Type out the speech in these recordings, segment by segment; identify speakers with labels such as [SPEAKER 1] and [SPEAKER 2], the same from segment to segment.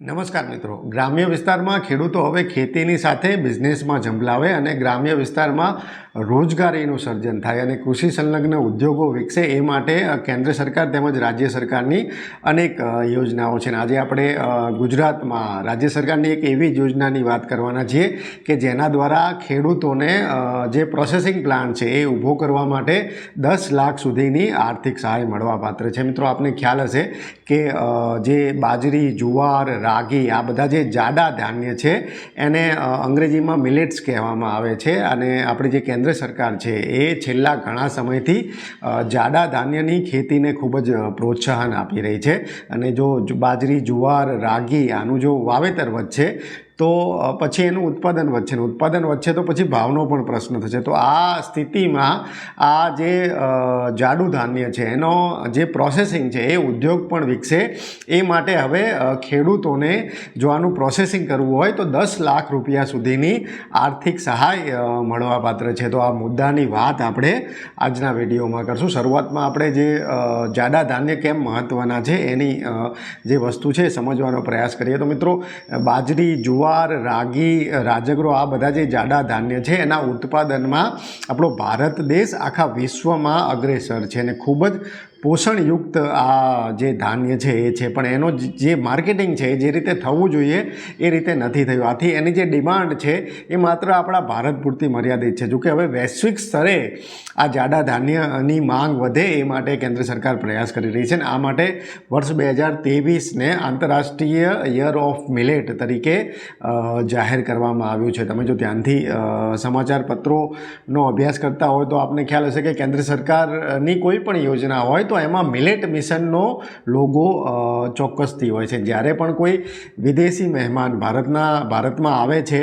[SPEAKER 1] નમસ્કાર મિત્રો. ગ્રામ્ય વિસ્તારમાં ખેડૂતો હવે ખેતીની સાથે બિઝનેસમાં જંભલાવે અને ગ્રામ્ય વિસ્તારમાં રોજગારીનું સર્જન થાય અને કૃષિ સંલગ્ન ઉદ્યોગો વિકસે એ માટે કેન્દ્ર સરકાર તેમજ રાજ્ય સરકારની અનેક યોજનાઓ છે. અને આજે આપણે ગુજરાતમાં રાજ્ય સરકારની એક એવી યોજનાની વાત કરવાના છીએ કે જેના દ્વારા ખેડૂતોને જે પ્રોસેસિંગ પ્લાન્ટ છે એ ઊભો કરવા માટે દસ લાખ સુધીની આર્થિક સહાય મળવાપાત્ર છે. મિત્રો, આપને ખ્યાલ હશે કે જે બાજરી, જુવાર રાગી, આ બધા જે જાડા ધાન્ય છે, એને અંગ્રેજીમાં મિલેટ્સ કહેવામાં આવે છે. અને આપણી જે કેન્દ્ર સરકાર છે, એ છેલ્લા ઘણા સમયથી જાડા ધાન્યની ખેતીને ખૂબ જ પ્રોત્સાહન આપી રહી છે. અને જો, બાજરી, જુવાર, રાગી, આનું જો વાવેતર વધશે તો પછી એનું ઉત્પાદન વધશે ઉત્પાદન વધશે તો પછી ભાવનો પણ પ્રશ્ન થશે. તો આ સ્થિતિમાં આ જે જાડુ ધાન્ય છે, એનો જે પ્રોસેસિંગ છે, એ ઉદ્યોગ પણ વિકસે. એ માટે હવે ખેડૂતોને જો આનું પ્રોસેસિંગ કરવું હોય તો દસ લાખ રૂપિયા સુધીની આર્થિક સહાય મળવાપાત્ર છે. તો આ મુદ્દાની વાત આપણે આજના વિડીયોમાં કરશું. શરૂઆતમાં આપણે જે જાડા ધાન્ય કેમ મહત્ત્વના છે, એની જે વસ્તુ છે સમજવાનો પ્રયાસ કરીએ. તો મિત્રો, બાજરી, જુવાર રાગી રાજગરો આ બધા જે જાડા ધાન્ય છે એના ઉત્પાદનમાં આપણો ભારત દેશ આખા વિશ્વમાં અગ્રેસર છે અને ખૂબ જ પોષણયુક્ત આ જે ધાન્ય છે એ છે. પણ એનો જ- માર્કેટિંગ છે જે રીતે થવું જોઈએ એ રીતે નથી થયું. આથી એની જે ડિમાન્ડ છે એ માત્ર આપણા ભારત પૂરતી મર્યાદિત છે. જોકે હવે વૈશ્વિક સ્તરે આ જાડા ધાન્યની માંગ વધે એ માટે કેન્દ્ર સરકાર પ્રયાસ કરી રહી છે અને આ માટે વર્ષ બે હજાર તેવીસને આંતરરાષ્ટ્રીય યર ઓફ મિલેટ તરીકે જાહેર કરવામાં આવ્યું છે. તમે જો અ, સમાચાર પત્રોનો અભ્યાસ કરતા હોય તો આપને ખ્યાલ હશે કે કેન્દ્ર સરકારની કોઈ પણ યોજના હોય તો એમાં મિલેટ મિશનનો લોગો ચોક્કસથી હોય છે. જ્યારે પણ કોઈ વિદેશી મહેમાન ભારતના ભારતમાં આવે છે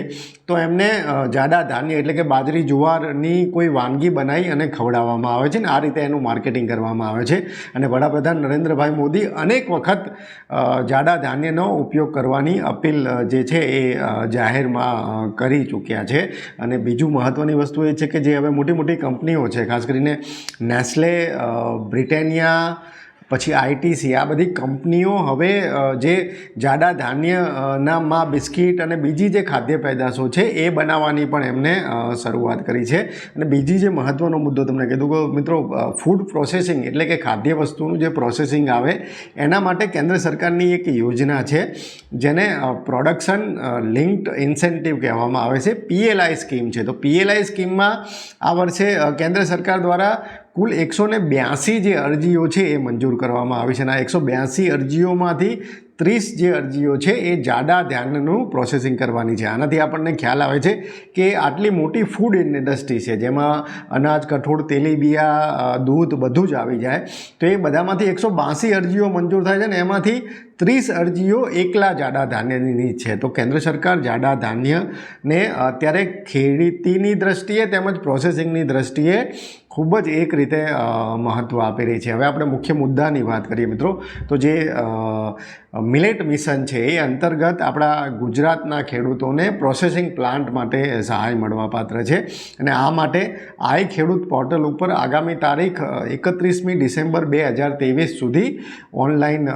[SPEAKER 1] તો એમને જાડા ધાન્ય એટલે કે બાજરી જુવારની કોઈ વાનગી બનાવી અને ખવડાવવામાં આવે છે ને આ રીતે એનું માર્કેટિંગ કરવામાં આવે છે. અને વડાપ્રધાન નરેન્દ્રભાઈ મોદી અનેક વખત જાડા ધાન્યનો ઉપયોગ કરવાની અપીલ જે છે એ જાહેરમાં કરી ચૂક્યા છે. અને બીજું મહત્ત્વની વસ્તુ એ છે કે જે હવે મોટી મોટી કંપનીઓ છે ખાસ કરીને નેસ્લે અ, બ્રિટાનિયા પછી આઈટીસી આ બધી કંપનીઓ હવે જે જાડા ધાન્ય અ, માં બિસ્કિટ અને બીજી જે ખાદ્ય પેદાશો છે એ બનાવવાની પણ એમને શરૂઆત કરી છે. અને બીજી જે મહત્ત્વનો મુદ્દો તમને કીધું કે મિત્રો ફૂડ પ્રોસેસિંગ એટલે કે ખાદ્ય વસ્તુનું જે પ્રોસેસિંગ આવે એના માટે કેન્દ્ર સરકારની એક યોજના છે જેને પ્રોડક્શન લિંક્ડ ઇન્સેન્ટિવ કહેવામાં આવે છે પીએલઆઈ સ્કીમ છે. તો પીએલઆઈ સ્કીમમાં આ વર્ષે કેન્દ્ર સરકાર દ્વારા કુલ એકસો ને બ્યાસી જે અરજીઓ છે એ મંજૂર કરવામાં આવી છે અને આ એકસો બ્યાસી અરજીઓમાંથી ત્રીસ જે અરજીઓ છે એ જાડા ધ્યાનનું પ્રોસેસિંગ કરવાની છે. આનાથી આપણને ખ્યાલ આવે છે કે આટલી મોટી ફૂડ ઇન્ડસ્ટ્રી છે, જેમાં અનાજ, કઠોળ, તેલીબિયા દૂધ બધું જ આવી જાય, તો એ બધામાંથી એકસો બાંસી અરજીઓ મંજૂર થાય છે ને એમાંથી ત્રીસ અરજીઓ એકલા જાડા ધાન્યની છે. તો કેન્દ્ર સરકાર જાડા ધાન્યને અત્યારે ખેતીની દ્રષ્ટિએ તેમજ પ્રોસેસિંગની દ્રષ્ટિએ ખૂબ જ એક રીતે મહત્ત્વ આપી રહી છે. હવે આપણે મુખ્ય મુદ્દાની વાત કરીએ મિત્રો. તો જે મિલેટ મિશન છે એ અંતર્ગત આપણા ગુજરાતના ખેડૂતોને પ્રોસેસિંગ પ્લાન્ટ માટે સહાય મળવાપાત્ર છે. અને આ માટે આઈ ખેડૂત પોર્ટલ ઉપર આગામી તારીખ એકત્રીસમી ડિસેમ્બર બે હજાર ત્રેવીસ સુધી ઓનલાઈન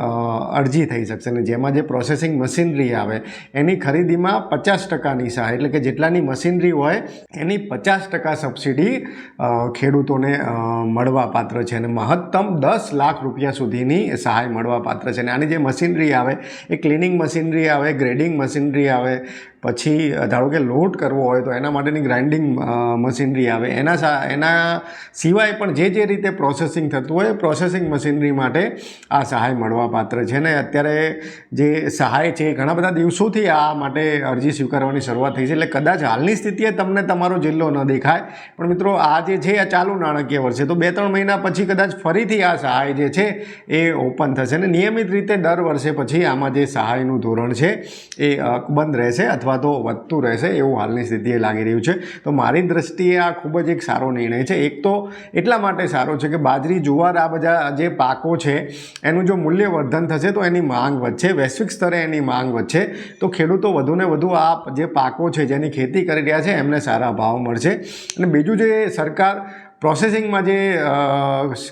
[SPEAKER 1] અરજી થઈ શકશે. અને જેમાં જે પ્રોસેસિંગ મશીનરી આવે, એની ખરીદીમાં પચાસ ટકાની સહાય, એટલે કે જેટલાની મશીનરી હોય, એની પચાસ ટકા સબસિડી ખેડૂતોને મળવાપાત્ર છે. અને મહત્તમ દસ લાખ રૂપિયા સુધીની સહાય મળવાપાત્ર છે. અને આની જે મશીનરી આવે, એ ક્લિનિંગ મશીનરી આવે, ગ્રેડિંગ મશીનરી આવે, પછી ધારો કે લોટ કરવો હોય તો એના માટેની ગ્રાઇન્ડિંગ મશીનરી આવે. એના સા, એના સિવાય પણ જે જે રીતે પ્રોસેસિંગ થતું હોય, પ્રોસેસિંગ મશીનરી માટે આ સહાય મળવાપાત્ર છે. ને અત્યારે જે સહાય છે ઘણા બધા દિવસોથી આ માટે અરજી સ્વીકારવાની શરૂઆત થઈ છે. એટલે કદાચ હાલની સ્થિતિએ તમને તમારો જિલ્લો ન દેખાય. પણ મિત્રો, આ જે છે, આ ચાલુ નાણાકીય વર્ષે, તો બે ત્રણ મહિના પછી કદાચ ફરીથી આ સહાય જે છે, એ ઓપન થશે. ને નિયમિત રીતે દર વર્ષે પછી આમાં જે સહાયનું ધોરણ છે, એ અકબંધ રહેશે અથવા તો વધતું રહેશે એવું હાલની સ્થિતિએ લાગી રહ્યું છે. તો મારી દ્રષ્ટિએ આ ખૂબ જ એક સારો નિર્ણય છે. એક તો એટલા માટે સારો છે કે બાજરી, જુવાર, આ બધા જે પાકો છે, એનું જો મૂલ્યવર્ધન થશે તો એની માંગ વધશે, વૈશ્વિક સ્તરે એની માંગ વધશે. તો ખેડૂતો વધુને વધુ આ જે પાકો છે, જેની ખેતી કરી રહ્યા છે, એમને સારા ભાવ મળશે. અને બીજું જે સરકાર પ્રોસેસિંગમાં જે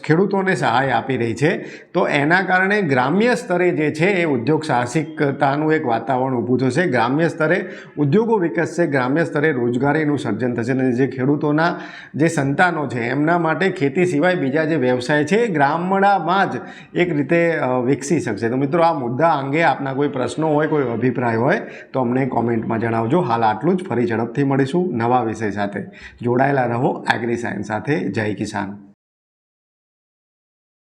[SPEAKER 1] ખેડૂતોને સહાય આપી રહી છે, તો એના કારણે ગ્રામ્ય સ્તરે જે છે એ ઉદ્યોગ સાહસિકતાનું એક વાતાવરણ ઊભું થશે. ગ્રામ્ય સ્તરે ઉદ્યોગો વિકસશે, ગ્રામ્ય સ્તરે રોજગારીનું સર્જન થશે અને જે ખેડૂતોના જે સંતાનો છે, એમના માટે ખેતી સિવાય બીજા જે વ્યવસાય છે એ ગામડામાં જ એક રીતે વિકસી શકશે. તો મિત્રો, આ મુદ્દા અંગે આપના કોઈ પ્રશ્નો હોય, કોઈ અભિપ્રાય હોય, તો અમને કોમેન્ટમાં જણાવજો. હાલ આટલું જ. ફરી ઝડપથી મળીશું નવા વિષય સાથે. જોડાયેલા રહો એગ્રી સાયન્સ સાથે. જય કિસાન